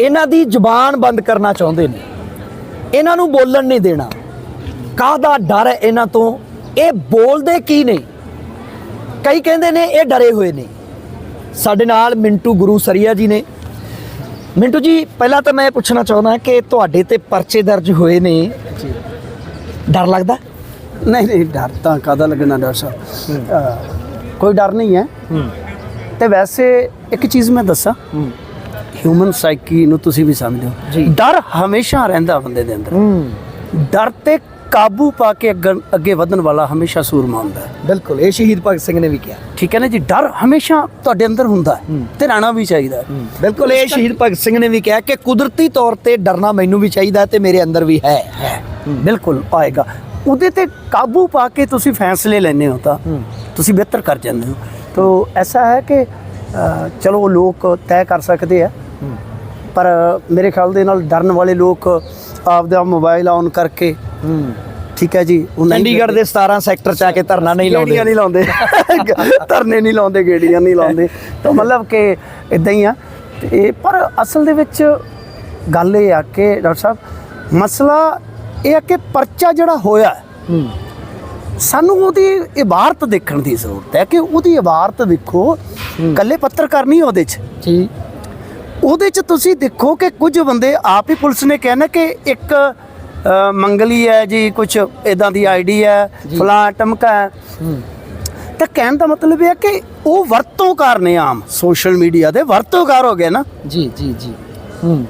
ਇਹਨਾਂ ਦੀ ਜ਼ੁਬਾਨ ਬੰਦ ਕਰਨਾ ਚਾਹੁੰਦੇ ਨੇ। ਇਹਨਾਂ ਨੂੰ ਬੋਲਣ ਨਹੀਂ ਦੇਣਾ। ਕਾਹਦਾ ਡਰ ਹੈ ਇਹਨਾਂ ਤੋਂ? ਇਹ ਬੋਲਦੇ ਕੀ ਨਹੀਂ ਕਈ ਕਹਿੰਦੇ ਨੇ ਇਹ ਡਰੇ ਹੋਏ ਨੇ। ਸਾਡੇ ਨਾਲ ਮਿੰਟੂ ਗੁਰੂ ਸਰੀਆ ਜੀ ਨੇ। ਮਿੰਟੂ ਜੀ ਪਹਿਲਾਂ ਤਾਂ ਮੈਂ ਪੁੱਛਣਾ ਚਾਹੁੰਦਾ ਕਿ ਤੁਹਾਡੇ ਤੇ ਪਰਚੇ ਦਰਜ ਹੋਏ ਨੇ। ਡਰ ਲੱਗਦਾ? ਨਹੀਂ ਨਹੀਂ ਡਰ ਤਾਂ ਕਾਦਾ ਲੱਗਣਾ ਡਰ ਸਾਹਿਬ? ਕੋਈ ਡਰ ਨਹੀਂ ਹੈ। ਤੇ ਵੈਸੇ ਇੱਕ ਚੀਜ਼ ਮੈਂ ਦੱਸਾਂ। ਹਿਊਮਨ ਸਾਈਕੀ ਨੂੰ ਤੁਸੀਂ ਵੀ ਸਮਝਦੇ। ਹੋ। ਡਰ ਹਮੇਸ਼ਾ ਰਹਿੰਦਾ ਬੰਦੇ ਦੇ ਅੰਦਰ। ਡਰ ਤੇ ਕਾਬੂ ਪਾ ਕੇ ਅੱਗੇ- ਵਧਣ ਵਾਲਾ ਹਮੇਸ਼ਾ ਸੂਰਮਾ ਹੁੰਦਾ ਹੈ। ਬਿਲਕੁਲ ਇਹ ਸ਼ਹੀਦ ਭਗਤ ਸਿੰਘ ਨੇ ਵੀ ਕਿਹਾ। ਠੀਕ ਹੈ ਨਾ ਜੀ? ਡਰ ਹਮੇਸ਼ਾ ਤੁਹਾਡੇ ਅੰਦਰ ਹੁੰਦਾ ਹੈ ਤੇ ਰਹਿਣਾ ਵੀ ਚਾਹੀਦਾ ਹੈ। ਬਿਲਕੁਲ ਇਹ ਸ਼ਹੀਦ ਭਗਤ ਸਿੰਘ ਨੇ ਵੀ ਕਿਹਾ ਕਿ ਕੁਦਰਤੀ ਤੌਰ ਤੇ ਡਰਨਾ ਮੈਨੂੰ ਵੀ ਚਾਹੀਦਾ ਤੇ ਮੇਰੇ ਅੰਦਰ ਵੀ ਹੈ। ਬਿਲਕੁਲ ਆਏਗਾ। ਉਹਦੇ ਤੇ ਕਾਬੂ ਪਾ ਕੇ ਤੁਸੀਂ ਫੈਸਲੇ ਲੈਣੇ ਹੋ ਤਾਂ ਤੁਸੀਂ ਬਿਹਤਰ ਕਰ ਜਾਂਦੇ ਹੋ। ਤੋ ਐਸਾ ਹੈ ਕਿ ਚਲੋ ਲੋਕ ਤੈਅ ਕਰ ਸਕਦੇ ਆ ਪਰ ਮੇਰੇ ਖਿਆਲ ਦੇ ਨਾਲ ਡਰਨ ਵਾਲੇ ਲੋਕ ਆਪਦਾ ਮੋਬਾਈਲ ਔਨ ਕਰਕੇ ਠੀਕ ਹੈ ਜੀ ਚੰਡੀਗੜ੍ਹ ਦੇ 17 ਸੈਕਟਰ ਚ ਆ ਕੇ ਧਰਨਾ ਨਹੀਂ ਲਾਉਂਦੇ। ਗੇੜੀਆਂ ਨਹੀਂ ਲਾਉਂਦੇ। ਧਰਨੇ ਨਹੀਂ ਲਾਉਂਦੇ ਗੇੜੀਆਂ ਨਹੀਂ ਲਾਉਂਦੇ। ਤਾਂ ਮਤਲਬ ਕਿ ਇਦਾਂ ਹੀ ਆ। ਤੇ ਪਰ ਅਸਲ ਦੇ ਵਿੱਚ ਗੱਲ ਇਹ ਆ ਕਿ ਡਾਕਟਰ ਸਾਹਿਬ ਮਸਲਾ ਇਹ ਆ ਕਿ ਪਰਚਾ ਜਿਹੜਾ ਹੋਇਆ ਸਾਨੂੰ ਉਹਦੀ ਇਬਾਰਤ ਦੇਖਣ ਦੀ ਜ਼ਰੂਰਤ ਹੈ ਕਿ ਉਹਦੀ ਇਬਾਰਤ ਵੇਖੋ ਕੱਲੇ ਪੱਤਰਕਾਰ ਨਹੀਂ ਉਹਦੇ 'ਚ। ਜੀ। ਉਹਦੇ 'ਚ ਤੁਸੀਂ ਦੇਖੋ ਕਿ ਕੁਝ ਬੰਦੇ ਆਪ ਹੀ ਪੁਲਿਸ ਨੇ ਕਹਿਣਾ ਕਿ ਇੱਕ ਮੰਗਲੀ ਹੈ ਜੀ ਕੁਝ ਇਦਾਂ ਦੀ ਆਈਡੀ ਹੈ ਫਲਾਂ ਟਮਕਾ ਹੈ। ਤਾਂ ਕਹਿਣ ਦਾ ਮਤਲਬ ਇਹ ਹੈ ਕਿ ਉਹ ਵਰਤੋਂਕਾਰ ਨੇ ਆਮ ਸੋਸ਼ਲ ਮੀਡੀਆ ਦੇ ਵਰਤੋਂਕਾਰ ਹੋ ਗਏ ਨਾ। ਜੀ ਜੀ ਜੀ। ਹੂੰ।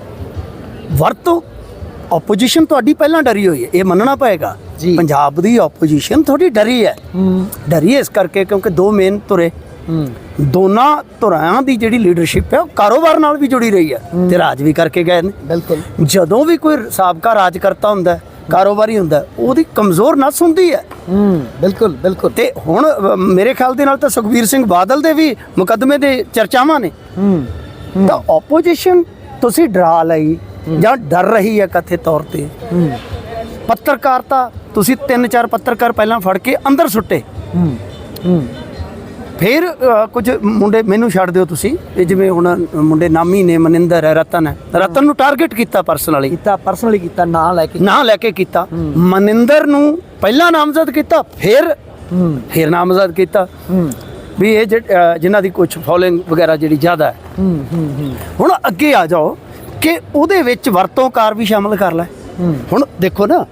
ਵਰਤੋਂ ਆਪੋਜੀਸ਼ਨ ਤੁਹਾਡੀ ਪਹਿਲਾਂ ਡਰੀ ਹੋਈ ਹੈ ਇਹ ਮੰਨਣਾ ਪਏਗਾ। ਪੰਜਾਬ ਦੀ ਆਪੋਜੀਸ਼ਨ ਥੋੜੀ ਡਰੀ ਹੈ। ਡਰੀ ਇਸ ਕਰਕੇ ਕਿਉਂਕਿ ਦੋ ਮੇਨ ਹੂੰ ਦੋਨਾਂ ਧੁਰਾਂ ਦੀ ਜਿਹੜੀ ਲੀਡਰਸ਼ਿਪ ਹੈ ਉਹ ਕਾਰੋਬਾਰ ਨਾਲ ਵੀ ਜੁੜੀ ਰਹੀ ਹੈ ਤੇ ਰਾਜ ਵੀ ਕਰਕੇ ਗਏ ਨੇ। ਬਿਲਕੁਲ। ਜਦੋਂ ਵੀ ਕੋਈ ਸਾਬਕਾ ਰਾਜ ਕਰਤਾ ਹੁੰਦਾ ਹੈ, ਕਾਰੋਬਾਰੀ ਹੁੰਦਾ ਉਹਦੀ ਕਮਜ਼ੋਰ ਨਸ ਹੁੰਦੀ ਹੈ। ਹੂੰ ਬਿਲਕੁਲ ਬਿਲਕੁਲ। ਤੇ ਹੁਣ ਮੇਰੇ ਖਿਆਲ ਦੇ ਨਾਲ ਤਾਂ ਸੁਖਬੀਰ ਸਿੰਘ ਬਾਦਲ ਦੇ ਵੀ ਮੁਕੱਦਮੇ ਦੇ ਚਰਚਾਵਾਂ ਨੇ। ਹੂੰ ਤਾਂ ਆਪੋਜੀਸ਼ਨ ਤੁਸੀਂ ਡਰਾ ਲਈ ਜਾਂ ਡਰ ਰਹੀ ਹੈ ਕਥੇ ਤੌਰ ਤੇ? ਹੂੰ। ਪੱਤਰਕਾਰਤਾ ਤੁਸੀਂ ਤਿੰਨ ਚਾਰ ਪੱਤਰਕਾਰ ਪਹਿਲਾਂ ਫੜ ਕੇ ਅੰਦਰ ਸੁੱਟੇ। ਹੂੰ ਹੂੰ। ਫਿਰ ਕੁਝ ਮੁੰਡੇ ਮੈਨੂੰ ਛੱਡ ਦਿਓ ਤੁਸੀਂ। ਇਹ ਜਿਵੇਂ ਹੁਣ ਮੁੰਡੇ ਨਾਮੀ ਨੇ ਮਨਿੰਦਰ ਹੈ ਰਤਨ। ਹੈ ਰਤਨ ਨੂੰ ਟਾਰਗੇਟ ਕੀਤਾ ਪਰਸਨਲੀ ਕੀਤਾ ਪਰਸਨਲੀ ਕੀਤਾ ਨਾਂ ਲੈ ਕੇ ਨਾਂ ਲੈ ਕੇ ਕੀਤਾ। ਮਨਿੰਦਰ ਨੂੰ ਪਹਿਲਾਂ ਨਾਮਜ਼ਦ ਕੀਤਾ ਫਿਰ ਫਿਰ ਨਾਮਜ਼ਦ ਕੀਤਾ। ਵੀ ਇਹ ਜਿਨ੍ਹਾਂ ਦੀ ਕੁਝ ਫੋਲੋਇੰਗ ਵਗੈਰਾ ਜਿਹੜੀ ਜ਼ਿਆਦਾ ਹੈ। ਹੁਣ ਅੱਗੇ ਆ ਜਾਓ ਕਿ ਉਹਦੇ ਵਿੱਚ ਵਰਤੋਂਕਾਰ ਵੀ ਸ਼ਾਮਲ ਕਰ ਲੈ। ਹੁਣ ਦੇਖੋ ਨਾ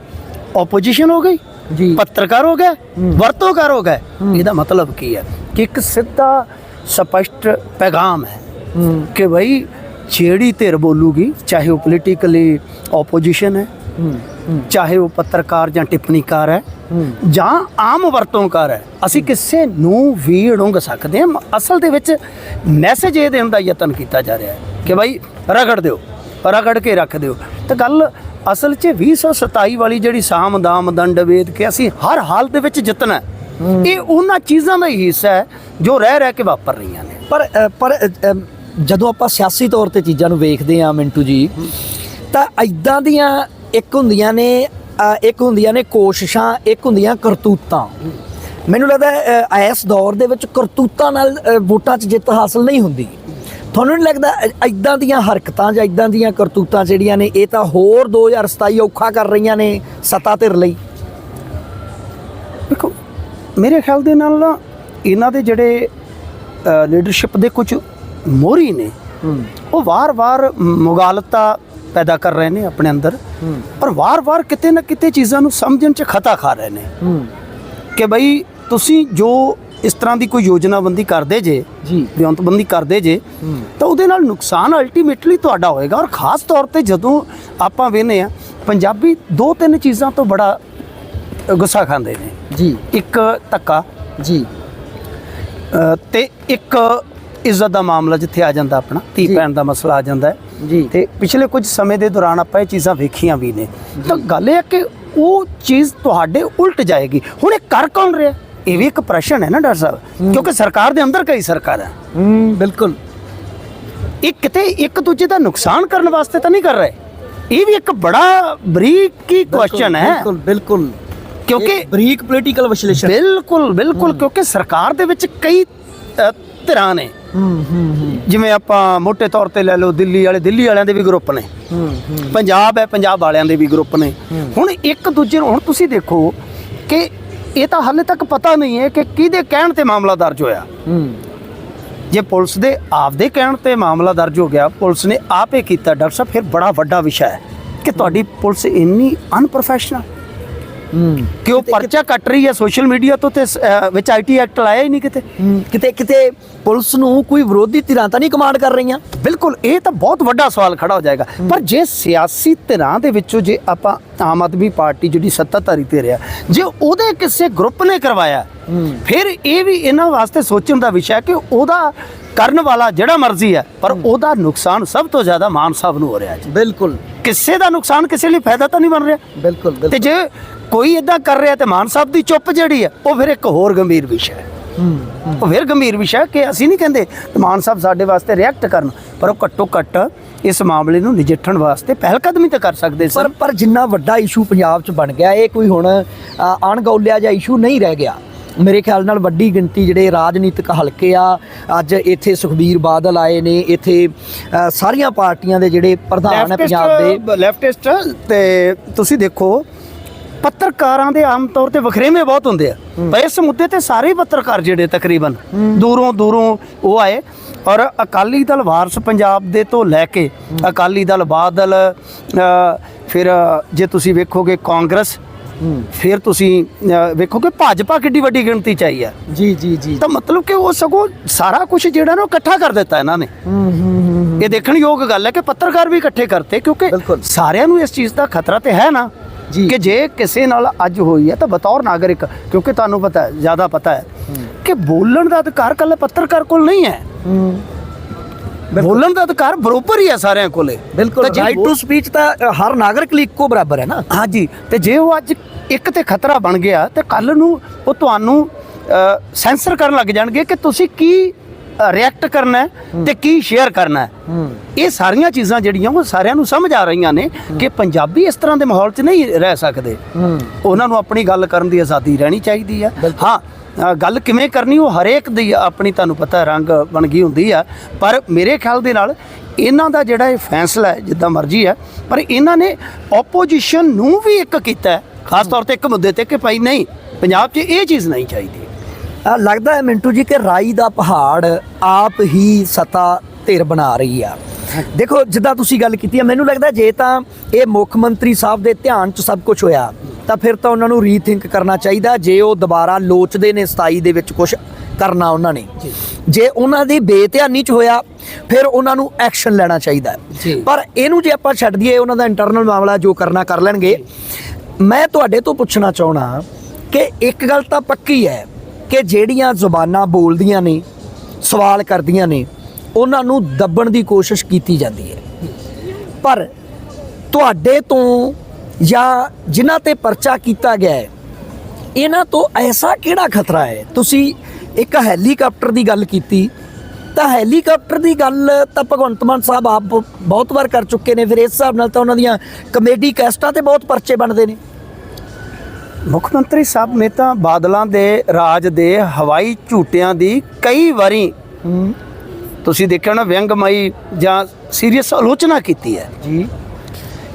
ਆਪੋਜੀਸ਼ਨ ਹੋ ਗਈ ਜੀ। ਪੱਤਰਕਾਰ ਹੋ ਗਿਆ ਵਰਤੋਂਕਾਰ ਹੋ ਗਿਆ। ਇਹਦਾ ਮਤਲਬ ਕੀ ਹੈ? ਕਿ ਇੱਕ ਸਿੱਧਾ ਸਪਸ਼ਟ ਪੈਗਾਮ ਹੈ ਕਿ ਭਾਈ ਜਿਹੜੀ ਧਿਰ ਬੋਲੂਗੀ, ਚਾਹੇ ਉਹ ਪੋਲੀਟੀਕਲੀ ਆਪੋਜੀਸ਼ਨ ਹੈ, ਚਾਹੇ ਉਹ ਪੱਤਰਕਾਰ ਜਾਂ ਟਿੱਪਣੀਕਾਰ ਹੈ, ਜਾਂ ਆਮ ਵਰਤੋਂਕਾਰ ਹੈ। ਅਸੀਂ ਕਿਸੇ ਨੂੰ ਵੀ ਡੁੰਗ ਸਕਦੇ ਹਾਂ। ਅਸਲ ਦੇ ਵਿੱਚ ਮੈਸੇਜ ਇਹ ਦੇਣ ਦਾ ਯਤਨ ਕੀਤਾ ਜਾ ਰਿਹਾ ਹੈ ਕਿ ਭਾਈ ਰਗੜ ਦਿਓ, ਰਗੜ ਕੇ ਰੱਖ ਦਿਓ। ਤਾਂ ਗੱਲ ਅਸਲ 'ਚ 2027 ਵਾਲੀ ਜਿਹੜੀ ਸਾਮ ਦਾਮ ਦੰਡ ਵੇਦ ਕੇ ਅਸੀਂ ਹਰ ਹਾਲ ਦੇ ਵਿੱਚ ਜਿੱਤਣਾ ਹੈ। ਇਹ ਉਹਨਾਂ ਚੀਜ਼ਾਂ ਦਾ ਹੀ ਹਿੱਸਾ ਹੈ ਜੋ ਰਹਿ ਰਹਿ ਕੇ ਵਾਪਰ ਰਹੀਆਂ ਨੇ। ਪਰ ਪਰ ਜਦੋਂ ਆਪਾਂ ਸਿਆਸੀ ਤੌਰ ਤੇ ਚੀਜ਼ਾਂ ਨੂੰ ਵੇਖਦੇ ਆ ਮਿੰਟੂ ਜੀ ਤਾਂ ਐਦਾਂ ਦੀਆਂ ਇੱਕ ਹੁੰਦੀਆਂ ਨੇ ਇੱਕ ਹੁੰਦੀਆਂ ਨੇ ਕੋਸ਼ਿਸ਼ਾਂ ਇੱਕ ਹੁੰਦੀਆਂ ਕਰਤੂਤਾਂ। ਮੈਨੂੰ ਲੱਗਦਾ ਇਸ ਦੌਰ ਦੇ ਵਿੱਚ ਕਰਤੂਤਾਂ ਨਾਲ ਵੋਟਾਂ 'ਚ ਜਿੱਤ ਹਾਸਲ ਨਹੀਂ ਹੁੰਦੀ। ਤੁਹਾਨੂੰ ਨਹੀਂ ਲੱਗਦਾ ਐਦਾਂ ਦੀਆਂ ਹਰਕਤਾਂ ਜਾਂ ਐਦਾਂ ਦੀਆਂ ਕਰਤੂਤਾਂ ਜਿਹੜੀਆਂ ਨੇ ਇਹ ਤਾਂ ਹੋਰ 2027 ਔਖਾ ਕਰ ਰਹੀਆਂ ਨੇ ਸੱਤਾ ਧਿਰ ਲਈ? ਦੇਖੋ ਮੇਰੇ ਖਿਆਲ ਦੇ ਨਾਲ ਨਾ ਇਹਨਾਂ ਦੇ ਜਿਹੜੇ ਲੀਡਰਸ਼ਿਪ ਦੇ ਕੁਝ ਮੋਹਰੀ ਨੇ ਉਹ ਵਾਰ-ਵਾਰ ਮੁਗਾਲਤਾ ਪੈਦਾ ਕਰ ਰਹੇ ਨੇ ਆਪਣੇ ਅੰਦਰ ਪਰ ਵਾਰ-ਵਾਰ ਕਿਤੇ ਨਾ ਕਿਤੇ ਚੀਜ਼ਾਂ ਨੂੰ ਸਮਝਣ 'ਚ ਖਤਾ ਖਾ ਰਹੇ ਨੇ। ਕਿ ਬਈ ਤੁਸੀਂ ਜੋ ਇਸ ਤਰ੍ਹਾਂ ਦੀ ਕੋਈ ਯੋਜਨਾਬੰਦੀ ਕਰਦੇ ਜੇ ਜੀ। ਵਿਉਂਤਬੰਦੀ ਕਰਦੇ ਜੇ ਤਾਂ ਉਹਦੇ ਨਾਲ ਨੁਕਸਾਨ ਅਲਟੀਮੇਟਲੀ ਤੁਹਾਡਾ ਹੋਏਗਾ ਔਰ ਖਾਸ ਤੌਰ ਤੇ ਜਦੋਂ ਆਪਾਂ ਵੇਖਨੇ ਆ ਪੰਜਾਬੀ ਦੋ ਤਿੰਨ ਚੀਜ਼ਾਂ ਤੋਂ ਬੜਾ ਗੁੱਸਾ ਖਾਂਦੇ ਨੇ। ਜੀ। ਇੱਕ ਧੱਕਾ ਜੀ। ਤੇ ਇੱਕ ਇੱਜ਼ਤ ਦਾ ਮਾਮਲਾ ਜਿੱਥੇ ਆ ਜਾਂਦਾ ਆਪਣਾ ਧੀ। ਭੈਣ ਦਾ ਮਸਲਾ ਆ ਜਾਂਦਾ ਹੈ। ਜੀ। ਤੇ ਪਿਛਲੇ ਕੁਝ ਸਮੇਂ ਦੇ ਦੌਰਾਨ ਆਪਾਂ ਇਹ ਚੀਜ਼ਾਂ ਵੇਖੀਆਂ ਵੀ ਨੇ। ਤਾਂ ਗੱਲ ਇਹ ਹੈ ਕਿ ਉਹ ਚੀਜ਼ ਤੁਹਾਡੇ ਉਲਟ ਜਾਏਗੀ। ਹੁਣ ਇਹ ਕਰ ਕੌਣ ਰਿਹਾ? ਇਹ ਵੀ ਇੱਕ ਪ੍ਰਸ਼ਨ ਹੈ ਨਾ ਡਾਕਟਰ ਸਾਹਿਬ। ਕਿਉਂਕਿ ਸਰਕਾਰ ਦੇ ਅੰਦਰ ਕਈ ਸਰਕਾਰਾਂ ਹੂੰ। ਬਿਲਕੁਲ। ਇਹ ਕਿਤੇ ਇੱਕ ਦੂਜੇ ਦਾ ਨੁਕਸਾਨ ਕਰਨ ਵਾਸਤੇ ਤਾਂ ਨਹੀਂ ਕਰ ਰਹੇ। ਇਹ ਵੀ ਇੱਕ ਬੜਾ ਬਰੀਕੀ ਕੁਐਸਚਨ ਹੈ। ਬਿਲਕੁਲ ਬਿਲਕੁਲ। ਕਿਉਂਕਿ ਬਰੀਕ ਪੋਲੀਟੀਕਲ ਵਿਸ਼ਲੇਸ਼ਣ। ਬਿਲਕੁਲ ਬਿਲਕੁਲ ਕਿਉਂਕਿ ਸਰਕਾਰ ਦੇ ਵਿੱਚ ਕਈ ਧਿਰਾਂ ਨੇ। ਜਿਵੇਂ ਆਪਾਂ ਮੋٹے ਤੌਰ ਤੇ ਲੈ ਲਓ ਦਿੱਲੀ ਵਾਲੇ ਦਿੱਲੀ ਵਾਲਿਆਂ ਦੇ ਵੀ ਗਰੁੱਪ ਨੇ। ਪੰਜਾਬ ਹੈ ਪੰਜਾਬ ਵਾਲਿਆਂ ਦੇ ਵੀ ਗਰੁੱਪ ਨੇ। ਹੁਣ ਇੱਕ ਦੂਜੇ ਨੂੰ ਹੁਣ ਤੁਸੀਂ ਦੇਖੋ ਕਿ ਇਹ ਤਾਂ ਹਾਲੇ ਤੱਕ ਪਤਾ ਨਹੀਂ ਹੈ ਕਿ ਕਿਹਦੇ ਕਹਿਣ ਤੇ ਮਾਮਲਾ ਦਰਜ ਹੋਇਆ। ਜੇ ਪੁਲਿਸ ਦੇ ਆਪਦੇ ਕਹਿਣ ਤੇ ਮਾਮਲਾ ਦਰਜ ਹੋ ਗਿਆ ਪੁਲਿਸ ਨੇ ਆਪੇ ਕੀਤਾ। ਡਾਕਟਰ ਸਾਹਿਬ ਫਿਰ ਬੜਾ ਵੱਡਾ ਵਿਸ਼ਾ ਹੈ ਕਿ ਤੁਹਾਡੀ ਪੁਲਿਸ ਇੰਨੀ ਅਨਪ੍ਰੋਫੈਸ਼ਨਲ ਕਿ ਉਹ ਪਰਚਾ ਕੱਟ ਰਹੀ ਹੈ ਸੋਸ਼ਲ ਮੀਡੀਆ ਤੋਂ ਤੇ ਵਿੱਚ ਆਈਟੀ ਐਕਟ ਲਾਇਆ ਹੀ ਨਹੀਂ ਕਿਤੇ? ਹੂੰ, ਕਿਤੇ ਕਿਤੇ ਪੁਲਿਸ ਨੂੰ ਕੋਈ ਵਿਰੋਧੀ ਧਿਰਾਂ ਤਾਂ ਨਹੀਂ ਕਮਾਂਡ ਕਰ ਰਹੀਆਂ? ਬਿਲਕੁਲ ਇਹ ਤਾਂ ਬਹੁਤ ਵੱਡਾ ਸਵਾਲ ਖੜਾ ਹੋ ਜਾਏਗਾ। ਪਰ ਜੇ ਸਿਆਸੀ ਧਿਰਾਂ ਦੇ ਵਿੱਚੋਂ ਜੇ ਆਪਾਂ ਆਮ ਆਦਮੀ ਪਾਰਟੀ ਜਿਹੜੀ ਸੱਤਾਧਾਰੀ ਤੇ ਰਿਹਾ ਜੇ ਉਹਦੇ ਕਿਸੇ ਗਰੁੱਪ ਨੇ ਕਰਵਾਇਆ ਫਿਰ ਇਹ ਵੀ ਇਹਨਾਂ ਵਾਸਤੇ ਸੋਚਣ ਦਾ ਵਿਸ਼ਾ ਹੈ ਕਿ ਉਹਦਾ ਕਰਨ ਵਾਲਾ ਜਿਹੜਾ ਮਰਜ਼ੀ ਹੈ ਪਰ ਉਹਦਾ ਨੁਕਸਾਨ ਸਭ ਤੋਂ ਜ਼ਿਆਦਾ ਮਾਨ ਸਾਹਿਬ ਨੂੰ ਹੋ ਰਿਹਾ ਜੀ। ਬਿਲਕੁਲ। ਕਿਸੇ ਦਾ ਨੁਕਸਾਨ ਕਿਸੇ ਲਈ ਫਾਇਦਾ ਤਾਂ ਨਹੀਂ ਬਣ ਰਿਹਾ। ਬਿਲਕੁਲ। ਤੇ ਜੇ ਕੋਈ ਇਦਾਂ ਕਰ ਰਿਹਾ ਤੇ ਮਾਨ ਸਾਹਿਬ ਦੀ ਚੁੱਪ ਜਿਹੜੀ ਹੈ ਉਹ ਫਿਰ ਇੱਕ ਹੋਰ ਗੰਭੀਰ ਵਿਸ਼ਾ ਹੈ। ਉਹ ਫਿਰ ਗੰਭੀਰ ਵਿਸ਼ਾ ਕਿ ਅਸੀਂ ਨਹੀਂ ਕਹਿੰਦੇ ਮਾਨ ਸਾਹਿਬ ਸਾਡੇ ਵਾਸਤੇ ਰਿਐਕਟ ਕਰਨ ਪਰ ਉਹ ਘੱਟੋ ਘੱਟ ਇਸ ਮਾਮਲੇ ਨੂੰ ਨਜਿੱਠਣ ਵਾਸਤੇ ਪਹਿਲ ਕਦਮੀ ਤਾਂ ਕਰ ਸਕਦੇ ਪਰ ਸਨ ਪਰ ਜਿੰਨਾ ਵੱਡਾ ਇਸ਼ੂ ਪੰਜਾਬ 'ਚ ਬਣ ਗਿਆ ਇਹ ਕੋਈ ਹੁਣ ਅਣਗੌਲਿਆ ਜਿਹਾ ਇਸ਼ੂ ਨਹੀਂ ਰਹਿ ਗਿਆ। ਮੇਰੇ ਖਿਆਲ ਨਾਲ ਵੱਡੀ ਗਿਣਤੀ ਜਿਹੜੇ ਰਾਜਨੀਤਿਕ ਹਲਕੇ ਆ ਅੱਜ ਇੱਥੇ ਸੁਖਬੀਰ ਬਾਦਲ ਆਏ ਨੇ ਇੱਥੇ ਸਾਰੀਆਂ ਪਾਰਟੀਆਂ ਦੇ ਜਿਹੜੇ ਪ੍ਰਧਾਨ ਹੈ ਪੰਜਾਬ ਦੇ। ਲੈਫਟਿਸਟ ਤੇ ਤੁਸੀਂ ਦੇਖੋ ਪੱਤਰਕਾਰਾਂ ਦੇ ਆਮ ਤੌਰ ਤੇ ਵਖਰੇਵੇਂ ਬਹੁਤ ਹੁੰਦੇ ਆ। ਪਰ ਇਸ ਮੁੱਦੇ ਤੇ ਸਾਰੇ ਪੱਤਰਕਾਰ ਜਿਹੜੇ ਤਕਰੀਬਨ ਦੂਰੋਂ ਦੂਰੋਂ ਉਹ ਆਏ। ਔਰ ਅਕਾਲੀ ਦਲ ਵਾਰਸ ਪੰਜਾਬ ਦੇ ਤੋਂ ਲੈ ਕੇ ਅਕਾਲੀ ਦਲ ਬਾਦਲ ਫਿਰ ਜੇ ਤੁਸੀਂ ਵੇਖੋਗੇ ਕਾਂਗਰਸ ਫਿਰ ਤੁਸੀਂ ਅ, ਵੇਖੋਗੇ ਭਾਜਪਾ ਕਿੱਡੀ ਵੱਡੀ ਗਿਣਤੀ ਚ ਆਈ ਹੈ ਜੀ ਜੀ ਜੀ। ਤਾਂ ਮਤਲਬ ਕਿ ਉਹ ਸਗੋਂ ਸਾਰਾ ਕੁਝ ਜਿਹੜਾ ਨਾ ਉਹ ਇਕੱਠਾ ਕਰ ਦਿੱਤਾ ਇਹਨਾਂ ਨੇ। ਇਹ ਦੇਖਣ ਯੋਗ ਗੱਲ ਹੈ ਕਿ ਪੱਤਰਕਾਰ ਵੀ ਇਕੱਠੇ ਕਰਤੇ ਕਿਉਂਕਿ। ਸਾਰਿਆਂ ਨੂੰ ਇਸ ਚੀਜ਼ ਦਾ ਖਤਰਾ ਤੇ ਹੈ ਨਾ। ਕਿ ਜੇ। ਕਿਸੇ ਨਾਲ ਅੱਜ ਹੋਈ ਹੈ ਤਾਂ ਬਤੌਰ ਨਾਗਰਿਕ ਕਿਉਂਕਿ ਤੁਹਾਨੂੰ ਪਤਾ ਹੈ ਜ਼ਿਆਦਾ ਪਤਾ ਹੈ ਕਿ ਬੋਲਣ ਦਾ ਅਧਿਕਾਰ ਕੱਲੇ ਪੱਤਰਕਾਰ ਕੋਲ ਨਹੀਂ ਹੈ। ਬੋਲਣ ਦਾ ਅਧਿਕਾਰ ਬਰੋਬਰ ਹੀ ਹੈ ਸਾਰਿਆਂ ਕੋਲੇ। ਬਿਲਕੁਲ ਰਾਈਟ ਟੂ ਸਪੀਚ ਤਾਂ ਹਰ ਨਾਗਰਿਕ ਲਈ ਇੱਕੋ ਬਰਾਬਰ ਹੈ ਨਾ। ਹਾਂਜੀ ਤੇ ਜੇ ਉਹ ਅੱਜ ਇੱਕ ਤੇ ਖਤਰਾ ਬਣ ਗਿਆ ਤੇ ਕੱਲ ਨੂੰ ਉਹ ਤੁਹਾਨੂੰ ਸੈਂਸਰ ਕਰਨ ਲੱਗ ਜਾਣਗੇ ਕਿ ਤੁਸੀਂ ਕੀ ਰਿਐਕਟ ਕਰਨਾ ਹੈ ਤੇ ਕੀ ਸ਼ੇਅਰ ਕਰਨਾ ਹੈ। ਇਹ ਸਾਰੀਆਂ ਚੀਜ਼ਾਂ ਜਿਹੜੀਆਂ ਉਹ ਸਾਰਿਆਂ ਨੂੰ ਸਮਝ ਆ ਰਹੀਆਂ ਨੇ ਕਿ ਪੰਜਾਬੀ ਇਸ ਤਰ੍ਹਾਂ ਦੇ ਮਾਹੌਲ 'ਚ ਨਹੀਂ ਰਹਿ ਸਕਦੇ। ਉਹਨਾਂ ਨੂੰ ਆਪਣੀ ਗੱਲ ਕਰਨ ਦੀ ਆਜ਼ਾਦੀ ਰਹਿਣੀ ਚਾਹੀਦੀ ਹੈ। ਹਾਂ ਗੱਲ ਕਿਵੇਂ ਕਰਨੀ ਉਹ ਹਰੇਕ ਦੀ ਆਪਣੀ ਤੁਹਾਨੂੰ ਪਤਾ ਰੰਗ ਬਣ ਗਈ ਹੁੰਦੀ ਆ। ਪਰ ਮੇਰੇ ਖਿਆਲ ਦੇ ਨਾਲ ਇਹਨਾਂ ਦਾ ਜਿਹੜਾ ਇਹ ਫੈਸਲਾ ਹੈ ਜਿੱਦਾਂ ਮਰਜ਼ੀ ਹੈ ਪਰ ਇਹਨਾਂ ਨੇ ਆਪੋਜੀਸ਼ਨ ਨੂੰ ਵੀ ਇੱਕ ਕੀਤਾ ਖਾਸ ਤੌਰ ਤੇ ਇੱਕ ਮੁੱਦੇ ਤੇ ਕਿ ਭਾਈ ਨਹੀਂ ਪੰਜਾਬ 'ਚ ਇਹ ਚੀਜ਼ ਨਹੀਂ ਚਾਹੀਦੀ। ਲੱਗਦਾ ਹੈ ਮਿੰਟੂ ਜੀ ਕਿ ਰਾਈ ਦਾ ਪਹਾੜ ਆਪ ਹੀ ਸਤਾ ਧਿਰ ਬਣਾ ਰਹੀ ਆ। ਦੇਖੋ ਜਿੱਦਾਂ ਤੁਸੀਂ ਗੱਲ ਕੀਤੀ ਹੈ ਮੈਨੂੰ ਲੱਗਦਾ ਜੇ ਤਾਂ ਇਹ ਮੁੱਖ ਮੰਤਰੀ ਸਾਹਿਬ ਦੇ ਧਿਆਨ 'ਚ ਸਭ ਕੁਝ ਹੋਇਆ ਤਾਂ ਫਿਰ ਤਾਂ ਉਹਨਾਂ ਨੂੰ ਰੀਥਿੰਕ ਕਰਨਾ ਚਾਹੀਦਾ ਜੇ ਉਹ ਦੁਬਾਰਾ ਲੋਚਦੇ ਨੇ 27 ਦੇ ਵਿੱਚ ਕੁਝ ਕਰਨਾ ਉਹਨਾਂ ਨੇ। ਜੇ। ਉਹਨਾਂ ਦੀ ਬੇਧਿਆਨੀ 'ਚ ਹੋਇਆ ਫਿਰ ਉਹਨਾਂ ਨੂੰ ਐਕਸ਼ਨ ਲੈਣਾ ਚਾਹੀਦਾ। ਪਰ ਇਹਨੂੰ ਜੇ ਆਪਾਂ ਛੱਡ ਦਈਏ ਉਹਨਾਂ ਦਾ ਇੰਟਰਨਲ ਮਾਮਲਾ ਜੋ ਕਰਨਾ ਕਰ ਲੈਣਗੇ ਮੈਂ ਤੁਹਾਡੇ ਤੋਂ ਪੁੱਛਣਾ ਚਾਹਣਾ ਕਿ ਇੱਕ ਗੱਲ ਤਾਂ ਪੱਕੀ ਹੈ ਕਿ ਜਿਹੜੀਆਂ ਜ਼ੁਬਾਨਾਂ ਬੋਲਦੀਆਂ ਨੇ, ਸਵਾਲ ਕਰਦੀਆਂ ਨੇ, ਉਹਨਾਂ ਨੂੰ ਦੱਬਣ ਦੀ ਕੋਸ਼ਿਸ਼ ਕੀਤੀ ਜਾਂਦੀ ਹੈ। ਪਰ ਤੁਹਾਡੇ ਤੋਂ ਜਾਂ ਜਿਨ੍ਹਾਂ ਤੇ ਪਰਚਾ ਕੀਤਾ ਗਿਆ ਹੈ, ਇਹਨਾਂ ਤੋਂ ਐਸਾ ਕਿਹੜਾ ਖਤਰਾ ਹੈ? ਤੁਸੀਂ ਇੱਕ ਹੈਲੀਕਾਪਟਰ ਦੀ ਗੱਲ ਕੀਤੀ, ਤਾਂ ਹੈਲੀਕਾਪਟਰ ਦੀ ਗੱਲ ਤਾਂ ਭਗਵੰਤ ਮਾਨ ਸਾਹਿਬ ਆਪ ਬਹੁਤ ਵਾਰ ਕਰ ਚੁੱਕੇ ਨੇ, ਫਿਰ ਇਸ ਹਿਸਾਬ ਨਾਲ ਤਾਂ ਉਹਨਾਂ ਦੀਆਂ ਕਮੇਡੀ ਕੈਸਟਾਂ ਤੇ ਬਹੁਤ ਪਰਚੇ ਬਣਦੇ ਨੇ। ਮੁੱਖ ਮੰਤਰੀ ਸਾਹਿਬ ਨੇ ਤਾਂ ਬਾਦਲਾਂ ਦੇ ਰਾਜ ਦੇ ਹਵਾਈ ਝੂਟਿਆਂ ਦੀ ਕਈ ਵਾਰੀ ਤੁਸੀਂ ਦੇਖਿਆ ਹੋਣਾ ਵਿਅੰਗਮਈ ਜਾਂ ਸੀਰੀਅਸ ਆਲੋਚਨਾ ਕੀਤੀ ਹੈ। ਜੀ।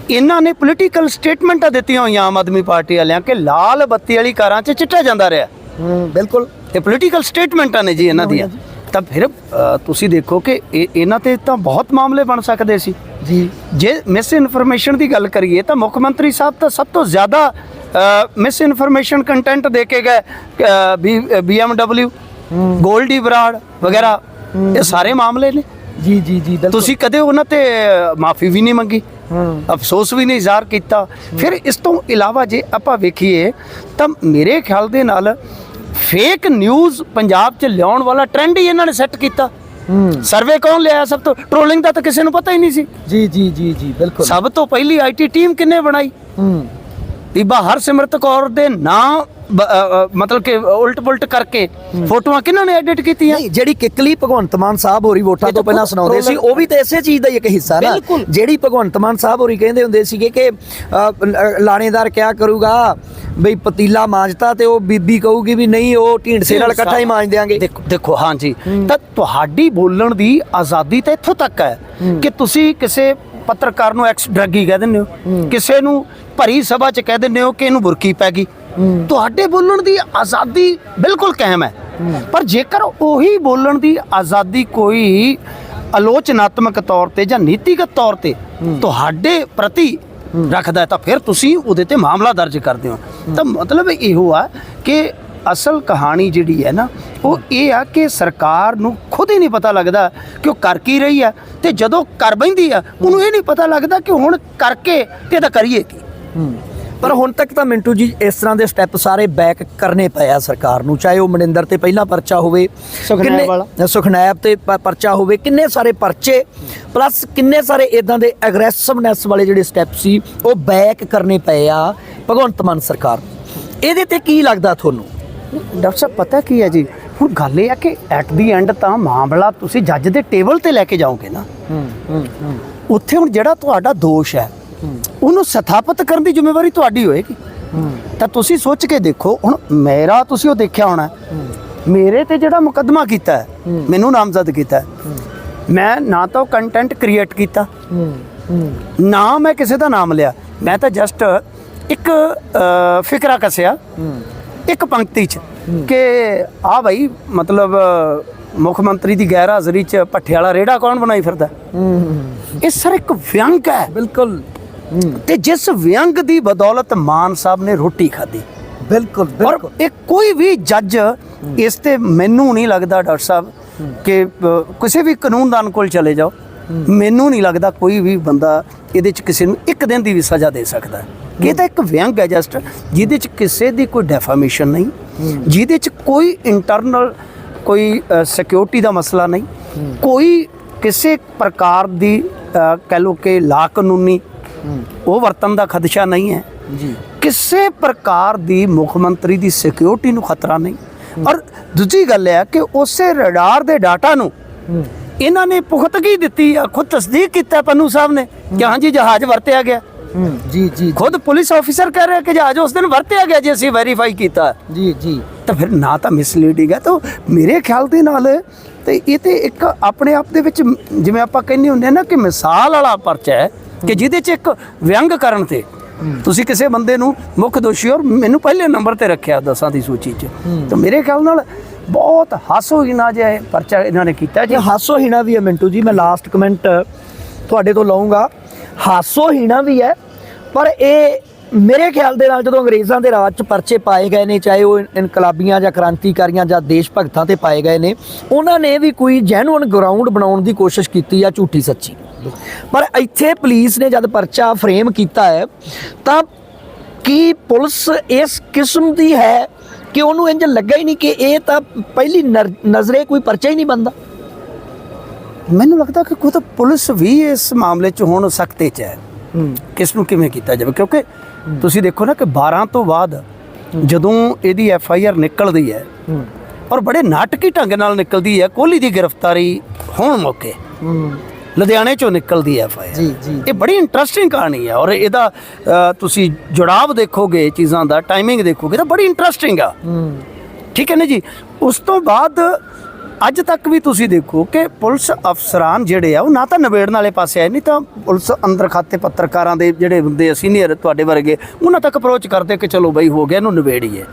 ਇਹਨਾਂ ਨੇ ਪੋਲੀਟੀਕਲ ਸਟੇਟਮੈਂਟਾਂ ਦਿੱਤੀਆਂ ਹੋਈਆਂ ਆਮ ਆਦਮੀ ਪਾਰਟੀ ਵਾਲਿਆਂ ਕਿ ਲਾਲ ਬੱਤੀ ਵਾਲੀ ਕਾਰਾਂ 'ਚ ਚਿੱਟਾ ਜਾਂਦਾ ਰਿਹਾ। ਹੂੰ ਬਿਲਕੁਲ। ਇਹ ਪੋਲੀਟੀਕਲ ਸਟੇਟਮੈਂਟਾਂ ਨੇ ਜੀ ਇਹਨਾਂ ਦੀਆਂ। ਤਾਂ ਫਿਰ ਤੁਸੀਂ ਦੇਖੋ ਕਿ ਇਹ- ਇਹਨਾਂ ਤੇ ਤਾਂ ਬਹੁਤ ਮਾਮਲੇ ਬਣ ਸਕਦੇ ਸੀ। ਜੀ। ਜੇ ਮਿਸ ਇਨਫੋਰਮੇਸ਼ਨ ਦੀ ਗੱਲ ਕਰੀਏ ਤਾਂ ਮੁੱਖ ਮੰਤਰੀ ਸਾਹਿਬ ਤਾਂ ਸਭ ਤੋਂ ਜ਼ਿਆਦਾ ਮਿਸ ਇਨਫੋਰਮੇਸ਼ਨ ਕੰਟੈਂਟ ਦੇ ਕੇ ਗਏ BMW ਗੋਲਡੀ ਬਰਾੜ ਵਗੈਰਾ। ਇਹ ਸਾਰੇ ਮਾਮਲੇ ਨੇ। ਜੀ ਜੀ ਜੀ ਤੁਸੀਂ ਕਦੇ ਉਹਨਾਂ ਤੇ ਮਾਫੀ ਵੀ ਨਹੀਂ ਮੰਗੀ ਅਫਸੋਸ ਵੀ ਨਹੀਂ ਜ਼ਾਹਰ ਕੀਤਾ। ਫਿਰ ਇਸ ਤੋਂ ਇਲਾਵਾ ਜੇ ਆਪਾਂ ਵੇਖੀਏ ਤਾਂ ਮੇਰੇ ਖਿਆਲ ਦੇ ਨਾਲ ਫੇਕ ਨਿਊਜ਼ ਪੰਜਾਬ 'ਚ ਲਿਆਉਣ ਵਾਲਾ ਟ੍ਰੈਂਡ ਹੀ ਇਹਨਾਂ ਨੇ ਸੈੱਟ ਕੀਤਾ। ਸਰਵੇ ਕੌਣ ਲਿਆ ਸਭ ਤੋਂ ਟ੍ਰੋਲਿੰਗ ਦਾ ਤਾਂ ਕਿਸੇ ਨੂੰ ਪਤਾ ਹੀ ਨਹੀਂ ਸੀ। ਜੀ ਜੀ ਜੀ ਜੀ ਬਿਲਕੁਲ। ਸਭ ਤੋਂ ਪਹਿਲੀ ਆਈਟੀ ਟੀਮ ਕਿੰਨੇ ਬਣਾਈ? ਬੀਬਾ ਹਰਸਿਮਰਤ ਕੌਰ ਦੇ ਨਾਂ ਮਤਲਬ ਕਿ ਉਲਟ ਪੁਲਟ ਕਰਕੇ ਫੋਟੋਆਂ ਕਿਹਨਾਂ ਨੇ ਐਡਿਟ ਕੀਤੀਆਂ? ਨਹੀਂ ਜਿਹੜੀ ਕਿੱਕਲੀ ਭਗਵੰਤ ਮਾਨ ਸਾਹਿਬ ਹੋਰੀ ਵੋਟਾਂ ਤੋਂ ਪਹਿਲਾਂ ਸੁਣਾਉਂਦੇ ਸੀ ਉਹ ਵੀ ਤਾਂ ਇਸੇ ਚੀਜ਼ ਦਾ ਹੀ ਇੱਕ ਹਿੱਸਾ ਨਾ। ਜਿਹੜੀ ਭਗਵੰਤ ਮਾਨ ਸਾਹਿਬ ਹੋਰੀ ਕਹਿੰਦੇ ਹੁੰਦੇ ਸੀਗੇ ਕਿ ਲਾਣੇਦਾਰ ਕਿਆ ਕਰੂਗਾ? ਬਈ ਪਤੀਲਾ ਮਾਂਜਤਾ ਤੇ ਉਹ ਬੀਬੀ ਕਹੂਗੀ ਵੀ ਨਹੀਂ ਉਹ ਢੀਂਡਸੇ ਨਾਲ ਇਕੱਠਾ ਹੀ ਮਾਂਜ ਦੇਖੋ ਦੇਖੋ ਹਾਂਜੀ। ਤਾਂ ਤੁਹਾਡੀ ਬੋਲਣ ਦੀ ਆਜ਼ਾਦੀ ਤਾਂ ਇੱਥੋਂ ਤੱਕ ਹੈ। ਕਿ ਤੁਸੀਂ ਕਿਸੇ ਪੱਤਰਕਾਰ ਨੂੰ ਐਕਸ ਡਰੱਗੀ ਕਹਿ ਦਿੰਦੇ ਹੋ। ਕਿਸੇ ਨੂੰ ਭਰੀ ਸਭਾ 'ਚ ਕਹਿ ਦਿੰਦੇ ਹੋ ਕਿ ਇਹਨੂੰ ਬੁਰਕੀ ਪੈ ਗਈ। ਤੁਹਾਡੇ ਬੋਲਣ ਦੀ ਆਜ਼ਾਦੀ ਬਿਲਕੁਲ ਕਾਇਮ ਹੈ। ਪਰ ਜੇਕਰ ਉਹੀ ਬੋਲਣ ਦੀ ਆਜ਼ਾਦੀ ਕੋਈ ਆਲੋਚਨਾਤਮਕ ਤੌਰ ਤੇ ਜਾਂ ਨੀਤੀਗਤ ਤੌਰ ਤੇ ਤੁਹਾਡੇ ਪ੍ਰਤੀ ਰੱਖਦਾ ਤਾਂ ਫਿਰ ਤੁਸੀਂ ਉਹਦੇ ਤੇ ਮਾਮਲਾ ਦਰਜ ਕਰਦੇ ਹੋ ਤਾਂ ਮਤਲਬ ਇਹੋ ਆ ਕਿ ਅਸਲ ਕਹਾਣੀ ਜਿਹੜੀ ਹੈ ਨਾ ਉਹ ਇਹ ਆ ਕਿ ਸਰਕਾਰ ਨੂੰ ਖੁਦ ਹੀ ਨਹੀਂ ਪਤਾ ਲੱਗਦਾ ਕਿ ਉਹ ਕਰ ਕੀ ਰਹੀ ਆ ਤੇ ਜਦੋਂ ਕਰ ਬੈਂਦੀ ਆ ਉਹਨੂੰ ਇਹ ਨਹੀਂ ਪਤਾ ਲੱਗਦਾ ਕਿ ਹੁਣ ਕਰਕੇ ਤੇ ਇਹਦਾ ਕਰੀਏ ਕੀ ਪਰ ਹੁਣ ਤੱਕ ਤਾਂ ਮਿੰਟੂ ਜੀ ਇਸ ਤਰ੍ਹਾਂ ਦੇ ਸਟੈਪ ਸਾਰੇ ਬੈਕ ਕਰਨੇ ਪਏ ਆ ਸਰਕਾਰ ਨੂੰ ਚਾਹੇ ਉਹ ਮਨਿੰਦਰ ਤੇ ਪਹਿਲਾਂ ਪਰਚਾ ਹੋਵੇ ਸੁਖਨੈਬ ਕਿੰਨੇ- ਵਾਲਾ। ਸੁਖਨੈਬ ਤੇ ਪ- ਪਰਚਾ ਹੋਵੇ ਕਿੰਨੇ ਸਾਰੇ ਪਰਚੇ ਪਲੱਸ ਕਿੰਨੇ ਸਾਰੇ ਇਦਾਂ ਦੇ ਐਗਰੈਸਿਵਨੈਸ ਵਾਲੇ ਜਿਹੜੇ ਸਟੈਪ ਸੀ ਉਹ ਬੈਕ ਕਰਨੇ ਪਏ ਆ ਭਗਵੰਤ ਮਾਨ ਸਰਕਾਰ ਨੂੰ। ਇਹਦੇ ਤੇ ਕੀ ਲੱਗਦਾ ਤੁਹਾਨੂੰ ਡਾਕਟਰ ਸਾਹਿਬ ਪਤਾ ਕੀ ਹੈ ਜੀ? ਹੁਣ ਗੱਲ ਇਹ ਆ ਕਿ ਐਟ ਦੀ ਐਂਡ ਤਾਂ ਮਾਮਲਾ ਤੁਸੀਂ ਜੱਜ ਦੇ ਟੇਬਲ ਤੇ ਲੈ ਕੇ ਜਾਓਗੇ ਨਾ। ਉੱਥੇ ਹੁਣ ਜਿਹੜਾ ਤੁਹਾਡਾ ਦੋਸ਼ ਹੈ ਉਹਨੂੰ ਸਥਾਪਿਤ ਕਰਨ ਦੀ ਜ਼ਿੰਮੇਵਾਰੀ ਤੁਹਾਡੀ ਹੋਏਗੀ। ਤਾਂ ਤੁਸੀਂ ਸੋਚ ਕੇ ਦੇਖੋ ਹੁਣ ਮੇਰਾ ਤੁਸੀਂ ਉਹ ਦੇਖਿਆ ਹੋਣਾ। ਮੇਰੇ ਤੇ ਜਿਹੜਾ ਮੁਕੱਦਮਾ ਕੀਤਾ ਮੈਨੂੰ ਨਾਮਜ਼ਦ ਕੀਤਾ ਮੈਂ ਨਾ ਤਾਂ ਕੰਟੈਂਟ ਕ੍ਰੀਏਟ ਕੀਤਾ। ਨਾ ਮੈਂ ਕਿਸੇ ਦਾ ਨਾਮ ਲਿਆ। ਮੈਂ ਤਾਂ ਜਸਟ ਇੱਕ ਫਿਕਰਾ ਕਸਿਆ। ਇੱਕ ਪੰਕਤੀ ਚ ਕਿ ਆ ਭਾਈ ਮਤਲਬ ਮੁੱਖ ਮੰਤਰੀ ਦੀ ਗੈਰ ਹਾਜ਼ਰੀ ਚ ਭੱਠੇ ਵਾਲਾ ਰੇੜਾ ਕੌਣ ਬਣਾਈ ਫਿਰਦਾ? ਇਹ ਸਰ ਇੱਕ ਵਿਅੰਗ ਹੈ। ਬਿਲਕੁਲ। ਤੇ ਜਿਸ ਵਿਅੰਗ ਦੀ ਬਦੌਲਤ ਮਾਨ ਸਾਹਿਬ ਨੇ ਰੋਟੀ ਖਾਧੀ। ਬਿਲਕੁਲ ਔਰ ਇਹ ਕੋਈ ਵੀ ਜੱਜ ਇਸ ਤੇ ਮੈਨੂੰ ਨਹੀਂ ਲੱਗਦਾ ਡਾਕਟਰ ਸਾਹਿਬ ਕਿ ਕਿਸੇ ਵੀ ਕਾਨੂੰਨਦਾਨ ਕੋਲ ਚਲੇ ਜਾਓ। ਮੈਨੂੰ ਨਹੀਂ ਲੱਗਦਾ ਕੋਈ ਵੀ ਬੰਦਾ ਇਹਦੇ ਚ ਕਿਸੇ ਨੂੰ ਇੱਕ ਦਿਨ ਦੀ ਵੀ ਸਜ਼ਾ ਦੇ ਸਕਦਾ। ਇਹ ਤਾਂ ਇੱਕ ਵਿਅੰਗ ਹੈ ਜਸਟ ਜਿਹਦੇ ਚ ਕਿਸੇ ਦੀ ਕੋਈ ਡੈਫਾਮੇਸ਼ਨ ਨਹੀਂ ਜਿਹਦੇ ਚ ਕੋਈ ਇੰਟਰਨਲ ਕੋਈ ਸਿਕਿਉਰਿਟੀ ਦਾ ਮਸਲਾ ਨਹੀਂ ਕੋਈ ਕਿਸੇ ਪ੍ਰਕਾਰ ਦੀ ਕਹਿ ਲਓ ਕਿ ਲਾ ਕਾਨੂੰਨੀ ਉਹ ਵਰਤਨ ਦਾ ਖਦਸ਼ਾ ਨਹੀਂ ਹੈ। ਜੀ। ਕਿਸੇ ਪ੍ਰਕਾਰ ਦੀ ਮੁੱਖ ਮੰਤਰੀ ਦੀ ਸਿਕਿਉਰਿਟੀ ਨੂੰ ਖਤਰਾ ਨਹੀਂ। ਔਰ ਦੂਜੀ ਗੱਲ ਇਹ ਹੈ ਕਿ ਉਸੇ ਰਡਾਰ ਦੇ ਡਾਟਾ ਨੂੰ ਇਹਨਾਂ ਨੇ ਪੁਖਤਗੀ ਦਿੱਤੀ ਆ? ਖੁਦ ਤਸਦੀਕ ਕੀਤਾ ਪੰਨੂ ਸਾਹਿਬ ਨੇ ਕਿ ਹਾਂਜੀ ਜਹਾਜ਼ ਵਰਤਿਆ ਗਿਆ। ਜੀ ਜੀ ਖੁਦ ਪੁਲਿਸ ਆਫੀਸਰ ਕਹਿ ਰਿਹਾ ਕਿ ਜਹਾਜ਼ ਉਸ ਦਿਨ ਵਰਤਿਆ ਗਿਆ ਜੇ ਅਸੀਂ ਵੈਰੀਫਾਈ ਕੀਤਾ। ਜੀ ਜੀ। ਤਾਂ ਫਿਰ ਨਾ ਤਾਂ ਮਿਸਲੀਡਿੰਗ ਹੈ ਤਾਂ ਮੇਰੇ ਖਿਆਲ ਦੇ ਨਾਲ ਤੇ ਇਹ ਤੇ ਇੱਕ ਆਪਣੇ ਆਪ ਦੇ ਵਿੱਚ ਜਿਵੇਂ ਆਪਾਂ ਕਹਿੰਦੇ ਹੁੰਦੇ ਆ ਨਾ ਕਿ ਮਿਸਾਲ ਵਾਲਾ ਪਰਚਾ ਹੈ ਕਿ ਜਿਹਦੇ 'ਚ ਇੱਕ ਵਿਅੰਗ ਕਰਨ ਤੇ ਤੁਸੀਂ ਕਿਸੇ ਬੰਦੇ ਨੂੰ ਮੁੱਖ ਦੋਸ਼ੀ ਔਰ ਮੈਨੂੰ ਪਹਿਲੇ ਨੰਬਰ ਤੇ ਰੱਖਿਆ ਦਸਾਂ ਦੀ ਸੂਚੀ 'ਚ। ਤਾਂ ਮੇਰੇ ਖਿਆਲ ਨਾਲ ਬਹੁਤ ਹਾਸੋਹੀਣਾ ਜਿਹਾ ਇਹ ਪਰਚਾ ਇਹਨਾਂ ਨੇ ਕੀਤਾ ਜੀ। ਇਹ ਹਾਸੋਹੀਣਾ ਵੀ ਹੈ ਮਿੰਟੂ ਜੀ, ਮੈਂ ਲਾਸਟ ਕਮੈਂਟ ਤੁਹਾਡੇ ਤੋਂ ਲਵਾਂਗਾ ਹਾਸੋਹੀਣਾ ਵੀ ਹੈ, ਪਰ ਇਹ ਮੇਰੇ ਖਿਆਲ ਦੇ ਨਾਲ ਜਦੋਂ ਅੰਗਰੇਜ਼ਾਂ ਦੇ ਰਾਜ 'ਚ ਪਰਚੇ ਪਾਏ ਗਏ ਨੇ, ਚਾਹੇ ਉਹ ਇਨਕਲਾਬੀਆਂ ਜਾਂ ਕ੍ਰਾਂਤੀਕਾਰੀਆਂ ਜਾਂ ਦੇਸ਼ ਭਗਤਾਂ ਤੇ ਪਾਏ ਗਏ ਨੇ, ਉਹਨਾਂ ਨੇ ਵੀ ਕੋਈ ਜੈਨੂਇਨ ਗਰਾਊਂਡ ਬਣਾਉਣ ਦੀ ਕੋਸ਼ਿਸ਼ ਕੀਤੀ ਆ ਝੂਠੀ ਸੱਚੀ। ਪਰ ਇੱਥੇ ਪੁਲਿਸ ਨੇ ਜਦ ਪਰਚਾ ਫਰੇਮ ਕੀਤਾ ਹੈ, ਤਾਂ ਕੀ ਪੁਲਿਸ ਇਸ ਕਿਸਮ ਦੀ ਹੈ ਕਿ ਉਹਨੂੰ ਇੰਜ ਲੱਗਾ ਹੀ ਨਹੀਂ ਕਿ ਇਹ ਤਾਂ ਪਹਿਲੀ ਨਜ਼ਰੇ ਕੋਈ ਪਰਚਾ ਹੀ ਨਹੀਂ ਬੰਦਾ। ਮੈਨੂੰ ਲੱਗਦਾ ਕਿ ਖੁਦ ਪੁਲਿਸ ਵੀ ਇਸ ਮਾਮਲੇ 'ਚ ਹੁਣ ਸਖਤੇ 'ਚ ਹੈ। ਕਿਸ ਨੂੰ ਕਿਵੇਂ ਕੀਤਾ ਜਾਵੇ? ਕਿਉਂਕਿ ਤੁਸੀਂ ਦੇਖੋ ਨਾ ਕਿ 12 ਤੋਂ ਬਾਅਦ ਜਦੋਂ ਇਹਦੀ ਐਫ ਆਈ ਆਰ ਨਿਕਲਦੀ ਹੈ ਔਰ ਬੜੇ ਨਾਟਕੀ ਢੰਗ ਨਾਲ ਨਿਕਲਦੀ ਹੈ ਕੋਹਲੀ ਦੀ ਗ੍ਰਿਫਤਾਰੀ ਹੋਣ ਮੌਕੇ। ਲੁਧਿਆਣੇ ਚੋਂ ਨਿਕਲਦੀ ਐਫ ਆਈ ਜੀ, ਜੀ। ਇਹ ਬੜੀ ਇੰਟਰਸਟਿੰਗ ਕਹਾਣੀ ਹੈ ਔਰ ਇਹਦਾ ਤੁਸੀਂ ਜੁੜਾਵ ਦੇਖੋਗੇ ਚੀਜ਼ਾਂ ਦਾ ਟਾਈਮਿੰਗ ਦੇਖੋਗੇ ਤਾਂ ਬੜੀ ਇੰਟਰਸਟਿੰਗ ਆ। ਠੀਕ ਹੈ ਨਾ ਜੀ? ਉਸ ਤੋਂ ਬਾਅਦ ਅੱਜ ਤੱਕ ਵੀ ਤੁਸੀਂ ਦੇਖੋ ਕਿ ਪੁਲਿਸ ਅਫਸਰਾਨ ਜਿਹੜੇ ਆ ਉਹ ਨਾ ਤਾਂ ਨਿਬੇੜਨ ਵਾਲੇ ਪਾਸੇ ਆਏ ਨਹੀਂ ਤਾਂ ਪੁਲਿਸ ਅੰਦਰ ਖਾਤੇ ਪੱਤਰਕਾਰਾਂ ਦੇ ਜਿਹੜੇ ਹੁੰਦੇ ਆ ਸੀਨੀਅਰ ਤੁਹਾਡੇ ਵਰਗੇ ਉਹਨਾਂ ਤੱਕ ਅਪਰੋਚ ਕਰਦੇ ਕਿ ਚਲੋ ਬਈ ਹੋ ਗਿਆ ਇਹਨੂੰ ਨਿਬੇੜੀਏ।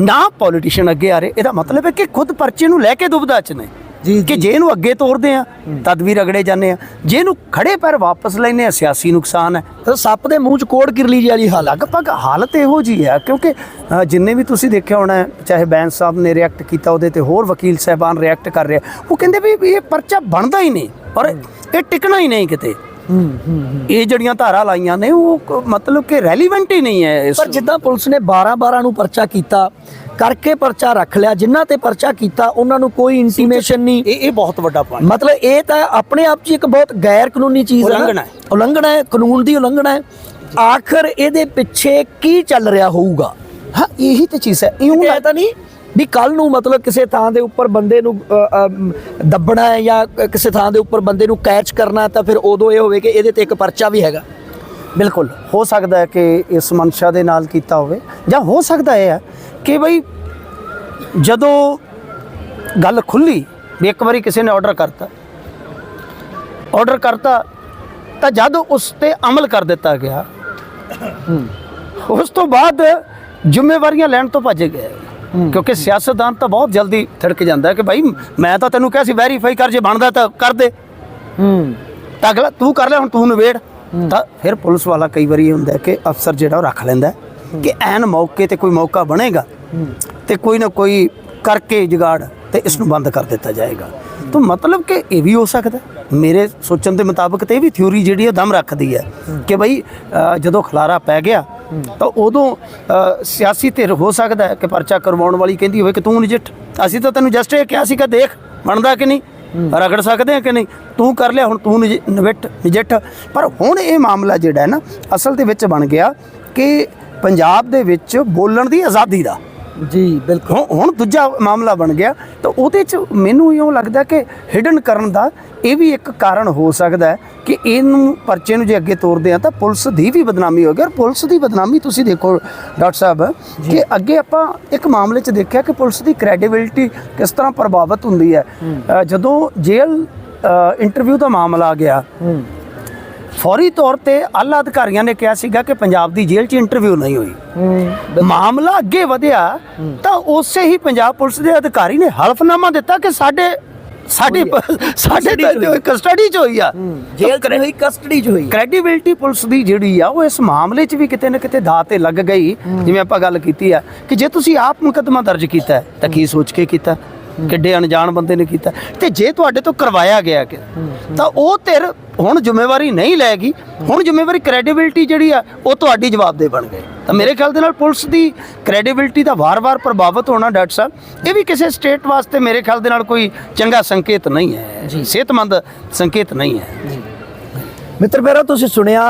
ਨਾ ਪੋਲੀਟੀਸ਼ੀਅਨ ਅੱਗੇ ਆ ਰਹੇ ਇਹਦਾ ਮਤਲਬ ਹੈ ਕਿ ਖੁਦ ਪਰਚੇ ਨੂੰ ਲੈ ਕੇ ਦੁਬਦਾ ਚ ਨੇ। ਕਿ ਜੇ। ਇਹਨੂੰ ਅੱਗੇ ਤੋਰਦੇ ਆ ਤਦ ਵੀ ਰਗੜੇ ਜਾਂਦੇ ਆ। ਜੇ ਇਹਨੂੰ ਖੜੇ ਪੈਰ ਵਾਪਸ ਲੈਨੇ ਆ ਸਿਆਸੀ ਨੁਕਸਾਨ ਹੈ ਤਾਂ ਸੱਪ ਦੇ ਮੂੰਹ 'ਚ ਕੋੜ ਕਿਰਲੀ ਵਾਲੀ ਲਗਭਗ ਹਾਲਤ ਇਹੋ ਜੀ ਹੈ ਕਿਉਂਕਿ ਜਿੰਨੇ ਵੀ ਤੁਸੀਂ ਦੇਖਿਆ ਹੋਣਾ ਚਾਹੇ ਬੈਂਸ ਸਾਹਿਬ ਨੇ ਰਿਐਕਟ ਕੀਤਾ ਉਹਦੇ ਤੇ ਹੋਰ ਵਕੀਲ ਸਾਹਿਬਾਨ ਰਿਐਕਟ ਕਰ ਰਹੇ। ਉਹ ਕਹਿੰਦੇ ਵੀ ਇਹ ਪਰਚਾ ਬਣਦਾ ਹੀ ਨਹੀਂ ਔਰ ਇਹ ਟਿਕਣਾ ਹੀ ਨਹੀਂ ਕਿਤੇ। ਇਹ ਜਿਹੜੀਆਂ ਧਾਰਾ ਲਾਈਆਂ ਨੇ ਉਹ ਮਤਲਬ ਕਿ ਰੈਲੀਵੈਂਟ ਹੀ ਨਹੀਂ ਹੈ ਪਰ ਜਿੱਦਾਂ ਪੁਲਿਸ ਨੇ 12 12 ਨੂੰ ਪਰਚਾ ਕੀਤਾ ਕਰਕੇ ਪਰਚਾ ਰੱਖ ਲਿਆ ਜਿਨ੍ਹਾਂ ਤੇ ਪਰਚਾ ਕੀਤਾ ਉਹਨਾਂ ਨੂੰ ਕੋਈ ਇੰਟੀਮੇਸ਼ਨ ਨਹੀਂ। ਇਹ ਇਹ ਬਹੁਤ ਵੱਡਾ ਪੁਆਇੰਟ ਮਤਲਬ ਇਹ ਤਾਂ ਆਪਣੇ ਆਪ 'ਚ ਇੱਕ ਬਹੁਤ ਗੈਰ ਕਾਨੂੰਨੀ ਚੀਜ਼ ਹੈ। ਉਲੰਘਣਾ ਹੈ। ਉਲੰਘਣਾ ਹੈ ਕਾਨੂੰਨ ਦੀ ਉਲੰਘਣਾ ਹੈ। ਆਖਰ ਇਹਦੇ ਪਿੱਛੇ ਕੀ ਚੱਲ ਰਿਹਾ ਹੋਊਗਾ? ਹਾਂ ਇਹੀ ਤੇ ਚੀਜ਼ ਹੈ। ਇਉਂ ਤਾਂ ਨਹੀਂ ਵੀ ਕੱਲ ਨੂੰ ਮਤਲਬ ਕਿਸੇ ਥਾਂ ਦੇ ਉੱਪਰ ਬੰਦੇ ਨੂੰ ਦੱਬਣਾ ਹੈ ਜਾਂ ਕਿਸੇ ਥਾਂ ਦੇ ਉੱਪਰ ਬੰਦੇ ਨੂੰ ਕੈਚ ਕਰਨਾ ਤਾਂ ਫਿਰ ਉਦੋਂ ਇਹ ਹੋਵੇ ਕਿ ਇਹਦੇ ਤੇ ਇੱਕ ਪਰਚਾ ਵੀ ਹੈਗਾ। ਬਿਲਕੁਲ। ਹੋ ਸਕਦਾ ਹੈ ਕਿ ਇਸ ਮਨਸ਼ਾ ਦੇ ਨਾਲ ਕੀਤਾ ਹੋਵੇ। ਜਾਂ ਹੋ ਸਕਦਾ ਇਹ ਹੈ ਕਿ ਬਈ ਜਦੋਂ ਗੱਲ ਖੁੱਲੀ ਵੀ ਇੱਕ ਵਾਰੀ ਕਿਸੇ ਨੇ ਆਰਡਰ ਕਰਤਾ ਆਰਡਰ ਕਰਤਾ, ਤਾਂ ਜਦ ਉਸ ਤੇ ਅਮਲ ਕਰ ਦਿੱਤਾ ਗਿਆ, ਉਸ ਤੋਂ ਬਾਅਦ ਜ਼ਿੰਮੇਵਾਰੀਆਂ ਲੈਣ ਤੋਂ ਭੱਜ ਗਏ। ਕਿਉਂਕਿ ਸਿਆਸਤਦਾਨ ਤਾਂ ਬਹੁਤ ਜਲਦੀ ਥੜਕ ਜਾਂਦਾ ਕਿ ਭਾਈ ਮੈਂ ਤਾਂ ਤੈਨੂੰ ਕਿਹਾ ਸੀ ਵੈਰੀਫਾਈ ਕਰ, ਜੇ ਬਣਦਾ ਤਾਂ ਕਰ ਦੇ। ਹੂੰ ਤਾਂ ਅਗਲਾ, ਤੂੰ ਕਰ ਲੈ, ਹੁਣ ਤੂੰ ਨਵੇੜ ਤਾਂ ਫਿਰ ਪੁਲਿਸ ਵਾਲਾ ਕਈ ਵਾਰੀ ਇਹ ਹੁੰਦਾ ਕਿ ਅਫਸਰ ਜਿਹੜਾ ਉਹ ਰੱਖ ਲੈਂਦਾ ਕਿ ਐਨ ਮੌਕੇ ਤੇ ਕੋਈ ਮੌਕਾ ਬਣੇਗਾ। ਤੇ ਕੋਈ ਨਾ ਕੋਈ ਕਰਕੇ ਜਗਾੜ ਤੇ ਇਸ ਨੂੰ ਬੰਦ ਕਰ ਦਿੱਤਾ ਜਾਏਗਾ। ਤਾਂ ਮਤਲਬ ਕਿ ਇਹ ਵੀ ਹੋ ਸਕਦਾ ਮੇਰੇ ਸੋਚਣ ਦੇ ਮੁਤਾਬਕ ਤੇ ਇਹ ਵੀ ਥਿਊਰੀ ਜਿਹੜੀ ਹੈ ਦਮ ਰੱਖਦੀ ਹੈ ਕਿ ਬਈ ਜਦੋਂ ਖਲਾਰਾ ਪੈ ਗਿਆ, ਤਾਂ ਉਦੋਂ ਸਿਆਸੀ ਧਿਰ ਹੋ ਸਕਦਾ ਕਿ ਪਰਚਾ ਕਰਵਾਉਣ ਵਾਲੀ ਕਹਿੰਦੀ ਹੋਵੇ ਕਿ ਤੂੰ ਨਜਿੱਠ। ਅਸੀਂ ਤਾਂ ਤੈਨੂੰ ਜਸਟ ਇਹ ਕਿਹਾ ਸੀ ਕਿ ਦੇਖ, ਬਣਦਾ ਕਿ ਨਹੀਂ? ਰਗੜ ਸਕਦੇ ਆ ਕਿ ਨਹੀਂ? ਤੂੰ ਕਰ ਲਿਆ, ਹੁਣ ਤੂੰ ਨਜਿ- ਨਵਿੱਟ ਨਜਿੱਠ। ਪਰ ਹੁਣ ਇਹ ਮਾਮਲਾ ਜਿਹੜਾ ਹੈ ਨਾ, ਅਸਲ ਦੇ ਵਿੱਚ ਬਣ ਗਿਆ ਕਿ ਪੰਜਾਬ ਦੇ ਵਿੱਚ ਬੋਲਣ ਦੀ ਆਜ਼ਾਦੀ ਦਾ। ਜੀ ਬਿਲਕੁਲ। ਹੁਣ ਹੁਣ ਦੂਜਾ ਮਾਮਲਾ ਬਣ ਗਿਆ। ਤਾਂ ਉਹਦੇ ਚ ਮੈਨੂੰ ਇਉਂ ਲੱਗਦਾ ਕਿ ਹਿਡਨ ਕਰਨ ਦਾ ਇਹ ਵੀ ਇੱਕ ਕਾਰਨ ਹੋ ਸਕਦਾ ਕਿ ਇਹਨੂੰ ਪਰਚੇ ਨੂੰ ਜੇ ਅੱਗੇ ਤੋਰਦੇ ਆ ਤਾਂ ਪੁਲਿਸ ਦੀ ਵੀ ਬਦਨਾਮੀ ਹੋ ਗਈ। ਔਰ ਪੁਲਿਸ ਦੀ ਬਦਨਾਮੀ ਤੁਸੀਂ ਦੇਖੋ ਡਾਕਟਰ ਸਾਹਿਬ ਕਿ ਅੱਗੇ ਆਪਾਂ ਇੱਕ ਮਾਮਲੇ 'ਚ ਦੇਖਿਆ ਕਿ ਪੁਲਿਸ ਦੀ ਕ੍ਰੈਡੀਬਿਲਿਟੀ ਕਿਸ ਤਰ੍ਹਾਂ ਪ੍ਰਭਾਵਿਤ ਹੁੰਦੀ ਹੈ। ਜਦੋਂ ਜੇਲ੍ਹ ਇੰਟਰਵਿਊ ਦਾ ਮਾਮਲਾ ਆ ਗਿਆ ਫੌਰੀ ਤੌਰ ਤੇ ਆਲਾ ਅਧਿਕਾਰੀਆਂ ਨੇ ਕਿਹਾ ਸੀਗਾ ਕਿ ਪੰਜਾਬ ਦੀ ਜੇਲ੍ਹ 'ਚ ਇੰਟਰਵਿਊ ਨਹੀਂ ਹੋਈ। ਮਾਮਲਾ ਅੱਗੇ ਵਧਿਆ ਤਾਂ ਉਸੇ ਹੀ ਪੰਜਾਬ ਪੁਲਿਸ ਦੇ ਅਧਿਕਾਰੀ ਨੇ ਹਲਫਨਾਮਾ ਦਿੱਤਾ ਕਿ ਸਾਡੇ ਸਾਡੇ ਸਾਡੇ ਕਸਟਡੀ ਚ ਹੋਈ ਆ। ਜੇਲ੍ਹ ਚ ਹੋਈ ਕਸਟਡੀ ਚ ਹੋਈ ਕ੍ਰੈਡੀਬਿਲਟੀ ਪੁਲਿਸ ਦੀ ਜਿਹੜੀ ਆ ਉਹ ਇਸ ਮਾਮਲੇ 'ਚ ਵੀ ਕਿਤੇ ਨਾ ਕਿਤੇ ਦਾਅ ਤੇ ਲੱਗ ਗਈ। ਜਿਵੇਂ ਆਪਾਂ ਗੱਲ ਕੀਤੀ ਆ ਕਿ ਜੇ ਤੁਸੀਂ ਆਪ ਮੁਕੱਦਮਾ ਦਰਜ ਕੀਤਾ ਤਾਂ ਕੀ ਸੋਚ ਕੇ ਕੀਤਾ? ਕਿੱਡੇ ਅਣਜਾਣ ਬੰਦੇ ਨੇ ਕੀਤਾ। ਤੇ ਜੇ ਤੁਹਾਡੇ ਤੋਂ ਕਰਵਾਇਆ ਗਿਆ ਕਿ ਤਾਂ ਉਹ ਧਿਰ ਹੁਣ ਜ਼ਿੰਮੇਵਾਰੀ ਨਹੀਂ ਲੈਗੀ। ਹੁਣ ਜ਼ਿੰਮੇਵਾਰੀ ਕ੍ਰੈਡੀਬਿਲਟੀ ਜਿਹੜੀ ਆ ਉਹ ਤੁਹਾਡੀ ਜਵਾਬਦੇ ਬਣ ਗਏ। ਤਾਂ ਮੇਰੇ ਖਿਆਲ ਦੇ ਨਾਲ ਪੁਲਿਸ ਦੀ ਕ੍ਰੈਡੀਬਿਲਟੀ ਦਾ ਵਾਰ-ਵਾਰ ਪ੍ਰਭਾਵਿਤ ਹੋਣਾ ਡਾਕਟਰ ਸਾਹਿਬ ਇਹ ਵੀ ਕਿਸੇ ਸਟੇਟ ਵਾਸਤੇ ਮੇਰੇ ਖਿਆਲ ਦੇ ਨਾਲ ਕੋਈ ਚੰਗਾ ਸੰਕੇਤ ਨਹੀਂ ਹੈ। ਸਿਹਤਮੰਦ ਸੰਕੇਤ ਨਹੀਂ ਹੈ। ਮਿੱਤਰ ਪਿਆਰੋ ਤੁਸੀਂ ਸੁਣਿਆ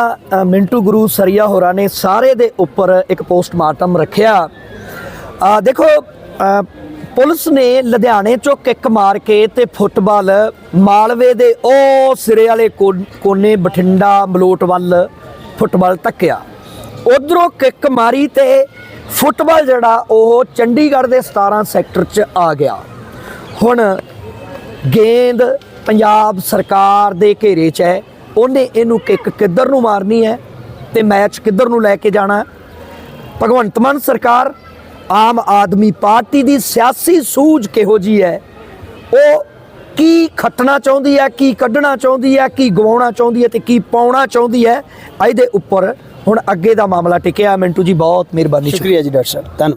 ਮਿੰਟੂ ਗੁਰੂ ਸਰੀਆ ਹੋਰਾਂ ਨੇ ਸਾਰੇ ਦੇ ਉੱਪਰ ਇੱਕ ਪੋਸਟਮਾਰਟਮ ਰੱਖਿਆ। ਆ ਦੇਖੋ ਪੁਲਿਸ ਨੇ ਲੁਧਿਆਣੇ ਚੋਂ ਕਿੱਕ ਮਾਰ ਕੇ ਤੇ ਫੁੱਟਬਾਲ ਮਾਲਵੇ ਦੇ ਉਹ ਸਿਰੇ ਵਾਲੇ ਕੋ- ਕੋਨੇ ਬਠਿੰਡਾ ਮਲੋਟ ਵੱਲ ਫੁੱਟਬਾਲ ਧੱਕਿਆ ਉਧਰੋਂ ਕਿੱਕ ਮਾਰੀ ਤੇ ਫੁੱਟਬਾਲ ਜਿਹੜਾ ਉਹ ਚੰਡੀਗੜ੍ਹ ਦੇ 17 ਸੈਕਟਰ 'ਚ ਆ ਗਿਆ। ਹੁਣ ਗੇਂਦ ਪੰਜਾਬ ਸਰਕਾਰ ਦੇ ਘੇਰੇ 'ਚ ਹੈ। ਉਹਨੇ ਇਹਨੂੰ ਕਿੱਕ ਕਿੱਧਰ ਨੂੰ ਮਾਰਨੀ ਹੈ ਤੇ ਮੈਚ ਕਿੱਧਰ ਨੂੰ ਲੈ ਕੇ ਜਾਣਾ? ਭਗਵੰਤ ਮਾਨ ਸਰਕਾਰ ਆਮ ਆਦਮੀ ਪਾਰਟੀ ਦੀ ਸਿਆਸੀ ਸੂਝ ਕਿਹੋ ਜੀ ਹੈ? ਉਹ ਕੀ ਖੱਟਣਾ ਚਾਹੁੰਦੀ ਹੈ, ਕੀ ਕੱਢਣਾ ਚਾਹੁੰਦੀ ਹੈ, ਕੀ ਗਵਾਉਣਾ ਚਾਹੁੰਦੀ ਹੈ ਤੇ ਕੀ ਪਾਉਣਾ ਚਾਹੁੰਦੀ ਹੈ? ਇਹਦੇ ਉੱਪਰ ਹੁਣ ਅੱਗੇ ਦਾ ਮਾਮਲਾ ਟਿਕਿਆ। ਮਿੰਟੂ ਜੀ, ਬਹੁਤ ਮਿਹਰਬਾਨੀ। ਸ਼ੁਕਰੀਆ ਜੀ, ਡਾਕਟਰ ਸਾਹਿਬ। ਧੰਨਵਾਦ।